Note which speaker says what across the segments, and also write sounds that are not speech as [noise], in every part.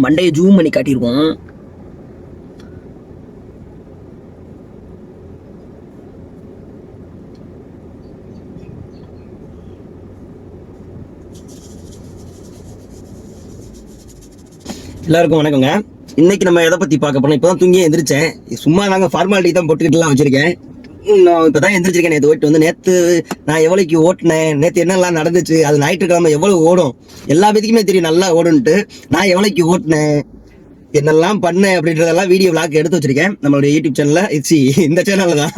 Speaker 1: மண்டையை ஜூம் பண்ணி காட்டியிருக்கோம் எல்லாருக்கும் வணக்கங்க. இன்னைக்கு நம்ம எதை பத்தி பார்க்க போனோம் இப்போதான் தூங்கி எந்திரிச்சேன். சும்மா நாங்க ஃபார்மாலிட்டி தான் போட்டுக்கிட்டுலாம் வச்சிருக்கேன். ம், நான் இப்பதான் எந்திரிச்சிருக்கேன். நேற்று ஓட்டு வந்து நேத்து நான் எவ்வளவுக்கு ஓட்டினேன் நேத்து என்னெல்லாம் நடந்துச்சு அது ஞாயிற்றுக்கிழமை எவ்வளவு ஓடும் எல்லா பேத்துக்குமே தெரியும் நல்லா ஓடுன்ட்டு. நான் எவ்வளவுக்கு ஓட்டினேன் என்னெல்லாம் பண்ணேன் அப்படின்றதெல்லாம் வீடியோ விளாக் எடுத்து வச்சிருக்கேன். நம்மளுடைய யூடியூப் சேனல்ல இட்ஸ் இந்த சேனல்ல தான்.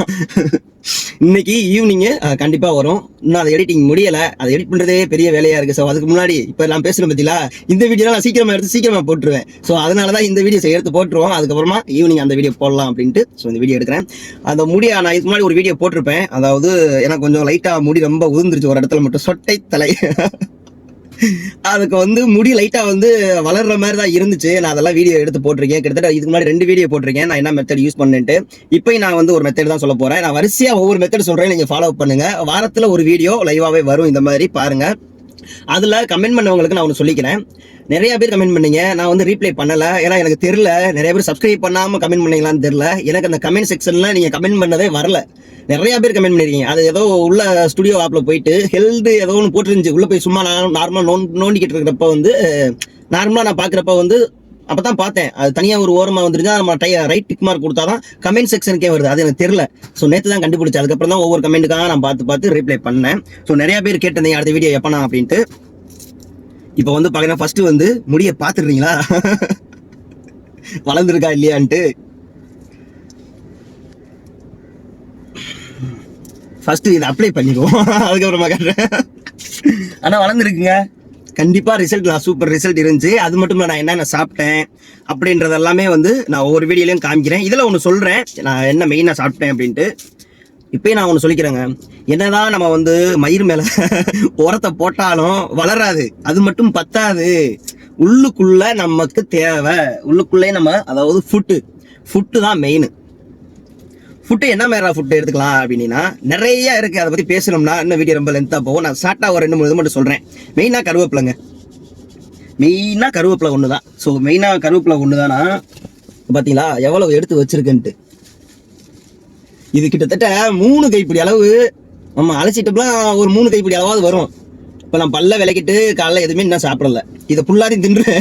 Speaker 1: இன்னைக்கு ஈவினிங்கு கண்டிப்பா வரும். இன்னும் அதை எடிட்டிங் முடியல. அதை எடிட் பண்றதே பெரிய வேலையா இருக்கு. ஸோ அதுக்கு முன்னாடி இப்போ நான் பேசுறேன் பத்திலா இந்த வீடியோ நான் சீக்கிரமா எடுத்து சீக்கிரமா போட்டுருவேன். ஸோ அதனால தான் இந்த வீடியோ எடுத்து போட்டுருவோம். அதுக்கப்புறமா ஈவினிங் அந்த வீடியோ போடலாம் அப்படின்ட்டு ஸோ இந்த வீடியோ எடுக்கிறேன். அந்த முடிய நான் இதுக்கு முன்னாடி ஒரு வீடியோ போட்டிருப்பேன். அதாவது எனக்கு கொஞ்சம் லைட்டா முடி ரொம்ப உதிர்ந்துருச்சு. ஒரு இடத்துல மட்டும் சொட்டை தலை. [laughs] அதுக்கு வந்து முடி லைட்டா வந்து வளர்ற மாதிரி தான் இருந்துச்சு. நான் அதெல்லாம் வீடியோ எடுத்து போட்டிருக்கேன். கிட்டத்தட்ட இதுக்கு முன்னாடி ரெண்டு வீடியோ போட்டிருக்கேன். நான் என்ன மெத்தட் யூஸ் பண்ணிட்டு இப்போ நான் வந்து ஒரு மெத்தட் தான் சொல்ல போறேன். நான் வரிசையா ஒவ்வொரு மெத்தட் சொல்றேன். நீங்க ஃபாலோ பண்ணுங்க. வாரத்துல ஒரு வீடியோ லைவாவே வரும். இந்த மாதிரி பாருங்க. அதில் கமெண்ட் பண்ணவங்களுக்கு நான் ஒன்று சொல்லிக்கிறேன். நிறைய பேர் கமெண்ட் பண்ணீங்க. நான் வந்து ரீப்ளை பண்ணலை. ஏன்னா எனக்கு தெரில நிறைய பேர் சப்ஸ்கிரைப் பண்ணாமல் கமெண்ட் பண்ணீங்களான்னு தெரில எனக்கு அந்த கமெண்ட் செக்ஷனில் நீங்கள் கமெண்ட் பண்ணதே வரல. நிறைய பேர் கமெண்ட் பண்ணிருக்கீங்க. அது ஏதோ உள்ள ஸ்டுடியோ ஆப்பில் போயிட்டு ஹெல்த் ஏதோ ஒன்று போட்டுருந்துச்சு. உள்ளே போய் சும்மா நான் நார்மலாக நோன் நோண்டிக்கிட்டு இருக்கிறப்ப வந்து நார்மலாக நான் பார்க்குறப்ப வந்து அப்பதான் பார்த்தேன். அது தனியா ஒரு ஓரமா வந்துருந்தா நம்ம டை ரைட் டிக் மார்க் கொடுத்தாதான் கமெண்ட் செக்ஷனுக்கே வருது. அது எனக்கு தெரியல. ஸோ நேற்று தான் கண்டுபிடிச்சேன். அதுக்கப்புறம் தான் ஒவ்வொரு கமெண்ட்டுக்காக நான் பார்த்து பார்த்து ரிப்ளை பண்ணேன். ஸோ நிறைய பேர் கேட்டிருந்தீங்க அடுத்த வீடியோ எப்பனா அப்படின்ட்டு. இப்போ வந்து பார்த்தீங்கன்னா ஃபர்ஸ்ட் வந்து முடிய பார்த்துடுறீங்களா? வளர்ந்துருக்கா இல்லையான்ட்டு. ஃபர்ஸ்ட் இதை அப்ளை பண்ணிக்குவோம். [laughs] அதுக்கப்புறமா கட்டுறேன். ஆனால் வளர்ந்துருக்குங்க. கண்டிப்பாக ரிசல்ட் நான் சூப்பர் ரிசல்ட் இருந்துச்சு. அது மட்டும் இல்லை நான் என்னென்ன சாப்பிட்டேன் அப்படின்றது எல்லாமே வந்து நான் ஒவ்வொரு வீடியோலையும் காமிக்கிறேன். இதில் ஒன்று சொல்கிறேன் நான் என்ன மெயினாக சாப்பிட்டேன் அப்படின்ட்டு. இப்பயும் நான் ஒன்று சொல்லிக்கிறேங்க. என்னதான் நம்ம வந்து மயிர் மேலே [laughs] உரத்தை போட்டாலும் வளராது. அது மட்டும் பத்தாது. உள்ளுக்குள்ளே நமக்கு தேவை. உள்ளுக்குள்ளே நம்ம அதாவது ஃபுட்டு ஃபுட்டு தான் மெயின் ஃபுட்டு என்ன மாதிரி ஃபுட்டு எடுத்துக்கலாம் அப்படின்னா நிறைய இருக்குது அதை பற்றி பேசணும்னா இன்னும் வீடியோ ரொம்ப லென்த்தாக போகும். நான் ஷார்ட்டாக ஒரு ரெண்டு மூணு இது மட்டும் சொல்கிறேன் மெயினாக கருவேப்பிலைங்க. மெயினாக கருவேப்பிலை ஒன்று தான் ஸோ மெயினா கருவேப்பிலை ஒன்று தானா பார்த்தீங்களா எவ்வளவு எடுத்து வச்சுருக்குன்ட்டு. இது கிட்டத்தட்ட மூணு கைப்பிடி அளவு. நம்ம அழைச்சிட்டோம்னா ஒரு மூணு கைப்பிடி அளவாவது வரும். இப்போ நான் பல்ல விளக்கிட்டு காலைல எதுவுமே இன்னும் சாப்பிடல. இதை புல்லாரையும் தின்று.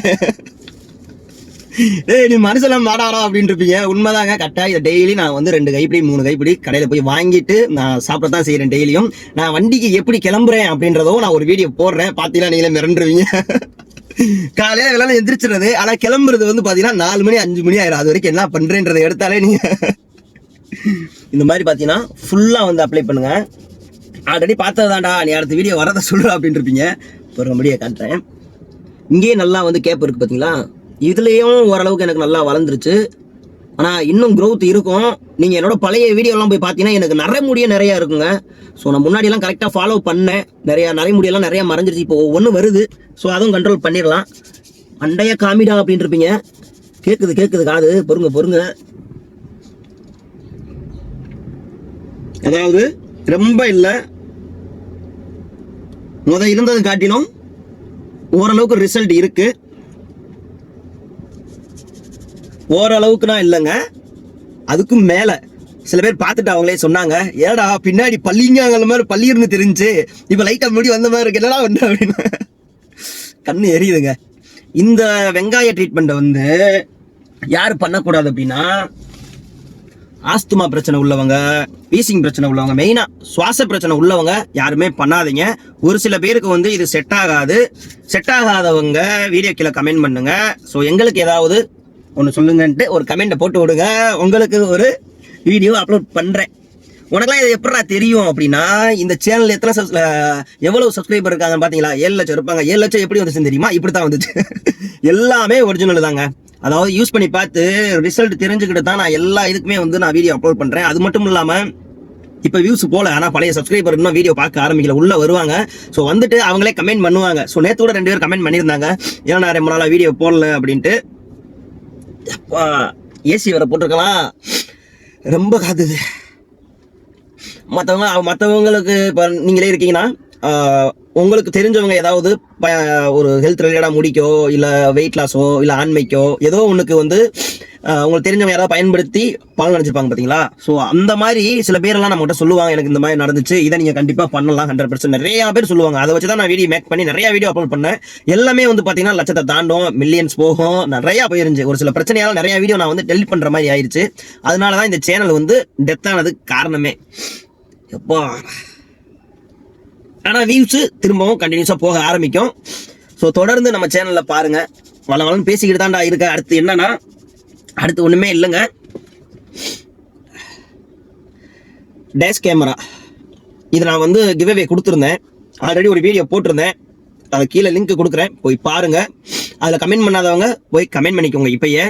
Speaker 1: ஏய் நீ மனுஷெல்லாம் மாடாடா அப்படின்னு இருப்பீங்க உண்மைதாங்க கரெக்டாக இதை டெய்லி நான் வந்து ரெண்டு கைப்பிடி மூணு கைப்பிடி கடையில் போய் வாங்கிட்டு நான் சாப்பிட தான் செய்கிறேன் டெய்லியும். நான் வண்டிக்கு எப்படி கிளம்புறேன் அப்படின்றதோ நான் ஒரு வீடியோ போடுறேன். பார்த்தீங்கன்னா நீங்களே மிரண்டுருவீங்க. காலையில எல்லாம் எந்திரிச்சிடுறது ஆனால் கிளம்புறது வந்து பார்த்தீங்கன்னா நாலு மணி அஞ்சு மணி ஆயிரும். அது வரைக்கும் என்ன பண்ணுறேன்றதை எடுத்தாலே நீங்கள் இந்த மாதிரி பார்த்தீங்கன்னா ஃபுல்லாக வந்து அப்ளை பண்ணுங்க. ஆல்ரெடி பார்த்ததாண்டா நீ அடுத்த வீடியோ வரதை சொல்லுற அப்படின்னு இருப்பீங்க ஒரு முடியை காட்டுறேன். இங்கேயே நல்லா வந்து கேப் இருக்கு பார்த்தீங்களா இதுலேயும் ஓரளவுக்கு எனக்கு நல்லா வளர்ந்துருச்சு. ஆனால் இன்னும் க்ரோத் இருக்கும். நீங்கள் என்னோட பழைய வீடியோலாம் போய் பார்த்தீங்கன்னா எனக்கு நிறைய நிறையா இருக்குங்க. ஸோ நான் முன்னாடியெல்லாம் கரெக்டாக ஃபாலோ பண்ணேன். நிறையா நரைமுடியெல்லாம் நிறையா மறைஞ்சிருச்சு. இப்போ ஒவ்வொன்று வருது. ஸோ அதுவும் கண்ட்ரோல் பண்ணிடலாம். அண்டைய காமிடா அப்படின்னு இருப்பீங்க கேட்குது கேட்குது காது. பொறுங்க பொறுங்க. அதாவது ரொம்ப இல்லை. முத இருந்தது காட்டிலும் ஓரளவுக்கு ரிசல்ட் இருக்குது ஓரளவுக்குனா இல்லைங்க. அதுக்கும் மேலே. சில பேர் பார்த்துட்டு அவங்களே சொன்னாங்க ஏடா பின்னாடி பள்ளிங்காங்கிற மாதிரி பள்ளி இருந்து தெரிஞ்சு இப்போ லைட்டாக முடி வந்த மாதிரி இருக்கு. என்னடா வந்து அப்படின்னு. கண்ணு எரியுதுங்க. இந்த வெங்காய ட்ரீட்மெண்ட்டை வந்து யார் பண்ணக்கூடாது அப்படின்னா ஆஸ்துமா பிரச்சனை உள்ளவங்க வீசிங் பிரச்சனை உள்ளவங்க மெயினாக சுவாச பிரச்சனை உள்ளவங்க யாருமே பண்ணாதீங்க. ஒரு சில பேருக்கு வந்து இது செட் ஆகாது. செட் ஆகாதவங்க வீடியோ கீழே கமெண்ட் பண்ணுங்க. ஸோ எங்களுக்கு ஏதாவது ஒன்று சொல்லுங்கன்ட்டு ஒரு கமெண்ட்டை போட்டு விடுங்க. உங்களுக்கு ஒரு வீடியோ அப்லோட் பண்ணுறேன் உனக்குலாம் இது எப்படா தெரியும் அப்படின்னா இந்த சேனல் எத்தனை சப்ஸ் எவ்வளோ எவ்வளவு சப்ஸ்கிரைபர் இருக்காங்கன்னு பார்த்தீங்களா ஏழு லட்சம் இருப்பாங்க. ஏழு லட்சம் எப்படி வந்துச்சு தெரியுமா? இப்படி தான் வந்துச்சு. எல்லாமே ஒரிஜினல் தாங்க. அதாவது யூஸ் பண்ணி பார்த்து ரிசல்ட் தெரிஞ்சுக்கிட்டு தான் நான் எல்லா இதுக்குமே வந்து நான் வீடியோ அப்லோட் பண்ணுறேன் அது மட்டும் இல்லாமல் இப்போ வியூஸ் போல ஆனால் பழைய சப்ஸ்கிரைபர் இன்னும் வீடியோ பார்க்க ஆரம்பிக்கல. உள்ளே வருவாங்க. ஸோ வந்துட்டு அவங்களே கமெண்ட் பண்ணுவாங்க. ஸோ நேற்று கூட ரெண்டு பேர் கமெண்ட் பண்ணியிருந்தாங்க. ஏன்னா நான் ரொம்ப நாளாக வீடியோ போடல அப்படின்ட்டு. ஏசி வேற போட்டிருக்கலாம். ரொம்ப காத்துது. மற்றவங்க மற்றவங்களுக்கு இப்போ நீங்களே இருக்கீங்கன்னா உங்களுக்கு தெரிஞ்சவங்க ஏதாவது ப- ஒரு ஹெல்த் ரிலேட்டடாக முடிக்கோ இல்லை வெயிட் லாஸோ இல்லை ஆண்மைக்கோ ஏதோ ஒன்றுக்கு வந்து உங்களுக்கு தெரிஞ்சவங்க யாராவது பயன்படுத்தி பலன் அடைஞ்சிருப்பாங்க பார்த்தீங்களா ஸோ அந்த மாதிரி சில பேரெல்லாம் நம்மகிட்ட சொல்லுவாங்க எனக்கு இந்த மாதிரி நடந்துச்சு இதை நீங்கள் கண்டிப்பாக பண்ணலாம் ஹண்ட்ரட் பர்சன்ட் நிறையா பேர் சொல்லுவாங்க. அதை வச்சு தான் நான் வீடியோ மேக் பண்ணி நிறையா வீடியோ அப்லோட் பண்ணேன். எல்லாமே வந்து பார்த்தீங்கன்னா லட்சத்தை தாண்டும் மில்லியன்ஸ் போகும் நிறையா போயிருந்துச்சு. ஒரு சில பிரச்சனையால் நிறையா வீடியோ நான் வந்து டெலிட் பண்ணுற மாதிரி ஆயிடுச்சு அதனால தான் இந்த சேனல் வந்து டெத்தானது காரணமே. எப்போ. ஆனால் வியூஸு திரும்பவும் கண்டினியூஸாக போக ஆரம்பிக்கும். ஸோ தொடர்ந்து நம்ம சேனலில் பாருங்கள் வள வளன்னு பேசிக்கிட்டு தான்டா இருக்க. அடுத்து என்னன்னா அடுத்து ஒன்றுமே இல்லைங்க. டேஷ் கேமரா இது நான் வந்து கிவ்அவே கொடுத்துருந்தேன். ஆல்ரெடி ஒரு வீடியோ போட்டிருந்தேன். அதை கீழே லிங்க் கொடுக்குறேன். போய் பாருங்கள் அதில் கமெண்ட் பண்ணாதவங்க போய் கமெண்ட் பண்ணிக்கோங்க இப்போயே.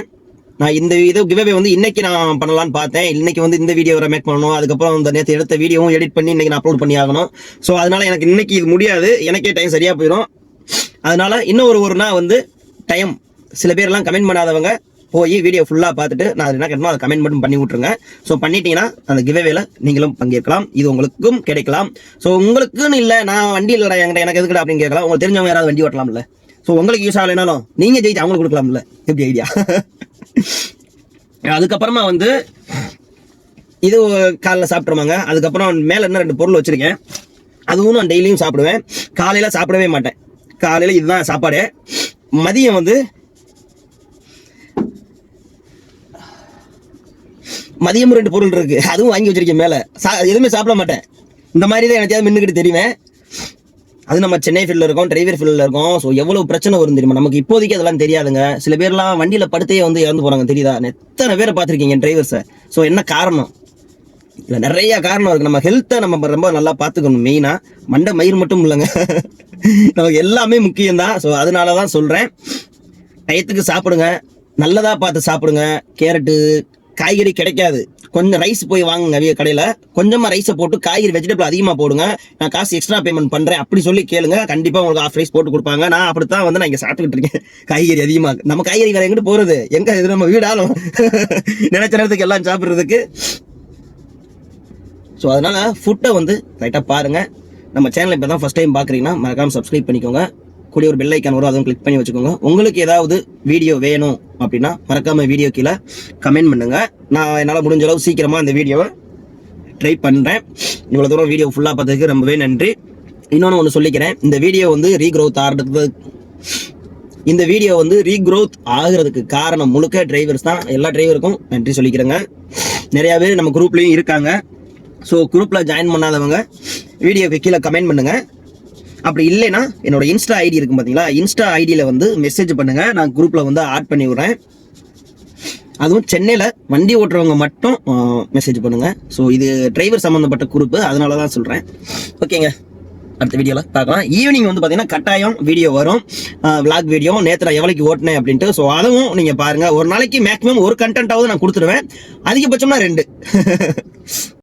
Speaker 1: நான் இந்த இது கிவ்அவே வந்து இன்னைக்கு நான் பண்ணலாம்னு பார்த்தேன். இன்னைக்கு வந்து இந்த வீடியோ மேக் பண்ணணும். அதுக்கப்புறம் இந்த நேற்று எடுத்த வீடியோவும் எடிட் பண்ணி இன்னைக்கு நான் அப்லோட் பண்ணி ஆகணும். ஸோ அதனால எனக்கு இன்னைக்கு இது முடியாது. எனக்கே டைம் சரியாக போயிடும் அதனால இன்னும் ஒரு ஒரு நாள் வந்து டைம் சில பேர்லாம் கமெண்ட் பண்ணாதவங்க போய் வீடியோ ஃபுல்லாக பார்த்துட்டு நான் என்ன கேட்டனோ அதை கமெண்ட் மட்டும் பண்ணி விட்ருங்க ஸோ பண்ணிட்டீங்கன்னா அந்த கிவேவேல நீங்களும் பங்கேற்கலாம். இது உங்களுக்கும் கிடைக்கலாம். ஸோ உங்களுக்குன்னு இல்லை நான் வண்டி இல்லைடா என்கிட்ட எனக்கு எதுக்குடா அப்படின்னு கேட்கலாம். உங்களுக்கு தெரிஞ்சவங்க யாராவது வண்டி ஓட்டலாம்ல. ஸோ உங்களுக்கு யூஸ் ஆகலைனாலும் நீங்கள் ஜெயிச்சு அவங்களுக்கு கொடுக்கலாம்ல. எப்படி ஐடியா [laughs] அதுக்கப்புறமா வந்து இது காலைல சாப்பிட்ருவாங்க அதுக்கப்புறம் மேலே இன்னும் ரெண்டு பொருள் வச்சுருக்கேன். அதுவும் நான் டெய்லியும் சாப்பிடுவேன். காலையில் சாப்பிடவே மாட்டேன். காலையில் இதுதான் சாப்பாடு. மதியம் வந்து மதியம் ரெண்டு பொருள் இருக்கு. அதுவும் வாங்கி வச்சிருக்கேன் மேலே. சா எதுவுமே சாப்பிட மாட்டேன். இந்த மாதிரி தான் எனக்கு மின்னுக்கிட்டு தெரியுமே அது நம்ம சென்னை ஃபீல்டில் இருக்கோம் டிரைவர் ஃபீல்டில் இருக்கோம். ஸோ எவ்வளோ பிரச்சனை வரும் தெரியுமா? நமக்கு இப்போதைக்கு அதெல்லாம் தெரியாதுங்க. சில பேர்லாம் வண்டியில் படுத்தே வந்து இறந்து போகிறாங்க தெரியுதா? நான் எத்தனை பேரை பார்த்துருக்கீங்க டிரைவர்ஸை ஸோ என்ன காரணம்? இல்லை நிறைய காரணம் இருக்குது நம்ம ஹெல்த்தை நம்ம ரொம்ப நல்லா பார்த்துக்கணும். மெயினாக மண்டை மயிர் மட்டும் இல்லைங்க. [laughs] நமக்கு எல்லாமே முக்கியம்தான். ஸோ அதனால தான் சொல்கிறேன் டயத்துக்கு சாப்பிடுங்க. நல்லதாக பார்த்து சாப்பிடுங்க. கேரட்டு காய்கறி கிடைக்காது. கொஞ்சம் ரைஸ் போய் வாங்குங்க அவிய கடையில். கொஞ்சமாக ரைஸை போட்டு காய்கறி வெஜிடபிள் அதிகமாக போடுங்க. நான் காசு எக்ஸ்ட்ரா பேமெண்ட் பண்ணுறேன் அப்படி சொல்லி கேளுங்க. கண்டிப்பாக உங்களுக்கு ஆஃப் ரைஸ் போட்டு கொடுப்பாங்க. நான் அப்படி தான் வந்து நான் இங்கே சாப்பிட்டுக்கிட்டு இருக்கேன். காய்கறி அதிகமாக நம்ம காய்கறி வேறு எங்கிட்டு போகிறது எங்கே இது நம்ம வீடாலும்? [laughs] நினைச்ச நேரத்துக்கு எல்லாம் சாப்பிட்றதுக்கு. ஸோ அதனால் ஃபுட்டை வந்து கரெக்டாக பாருங்கள் நம்ம சேனல் இப்போ தான் ஃபஸ்ட் டைம் பார்க்குறீங்கன்னா மறக்காமல் சப்ஸ்கிரைப் பண்ணிக்கோங்க. கூடிய ஒரு பெல் ஐக்கான் வரும் அதுவும் கிளிக் பண்ணி வச்சுக்கோங்க. உங்களுக்கு ஏதாவது வீடியோ வேணும் அப்படின்னா மறக்காமல் வீடியோ கீழே கமெண்ட் பண்ணுங்கள் நான் என்னால் முடிஞ்ச அளவு சீக்கிரமாக அந்த வீடியோவை ட்ரை பண்ணுறேன் இவ்வளோ தூரம் வீடியோ ஃபுல்லாக பார்த்ததுக்கு ரொம்பவே நன்றி. இன்னொன்று ஒன்று சொல்லிக்கிறேன். இந்த வீடியோ வந்து ரீக்ரோத் ஆகிறது இந்த வீடியோ வந்து ரீக்ரோத் ஆகுறதுக்கு காரணம் முழுக்க டிரைவர்ஸ் தான். எல்லா டிரைவருக்கும் நன்றி சொல்லிக்கிறேங்க. நிறையா பேர் நம்ம குரூப்லேயும் இருக்காங்க. ஸோ குரூப்பில் ஜாயின் பண்ணாதவங்க வீடியோக்கு கீழே கமெண்ட் பண்ணுங்கள் அப்படி இல்லைன்னா என்னோட இன்ஸ்டா ஐடி இருக்கும் பார்த்தீங்களா இன்ஸ்டா ஐடியில் வந்து மெசேஜ் பண்ணுங்க. நான் குரூப்பில் வந்து ஆட் பண்ணி விட்றேன். அதுவும் சென்னையில் வண்டி ஓட்டுறவங்க மட்டும் மெசேஜ் பண்ணுங்க. ஸோ இது டிரைவர் சம்மந்தப்பட்ட குரூப்பு அதனால தான் சொல்கிறேன் ஓகேங்க அடுத்த வீடியோவில் பார்க்கலாம். ஈவினிங் வந்து பார்த்தீங்கன்னா கட்டாயம் வீடியோ வரும். விளாக் வீடியோ நேற்று நான் எவ்வளோக்கு ஓட்டினேன் அப்படின்ட்டு. ஸோ அதுவும் நீங்கள் பாருங்கள் ஒரு நாளைக்கு மேக்ஸிமம் ஒரு கண்டென்ட்டாவது நான் கொடுத்துருவேன். அதிகபட்சம்னா ரெண்டு. [laughs]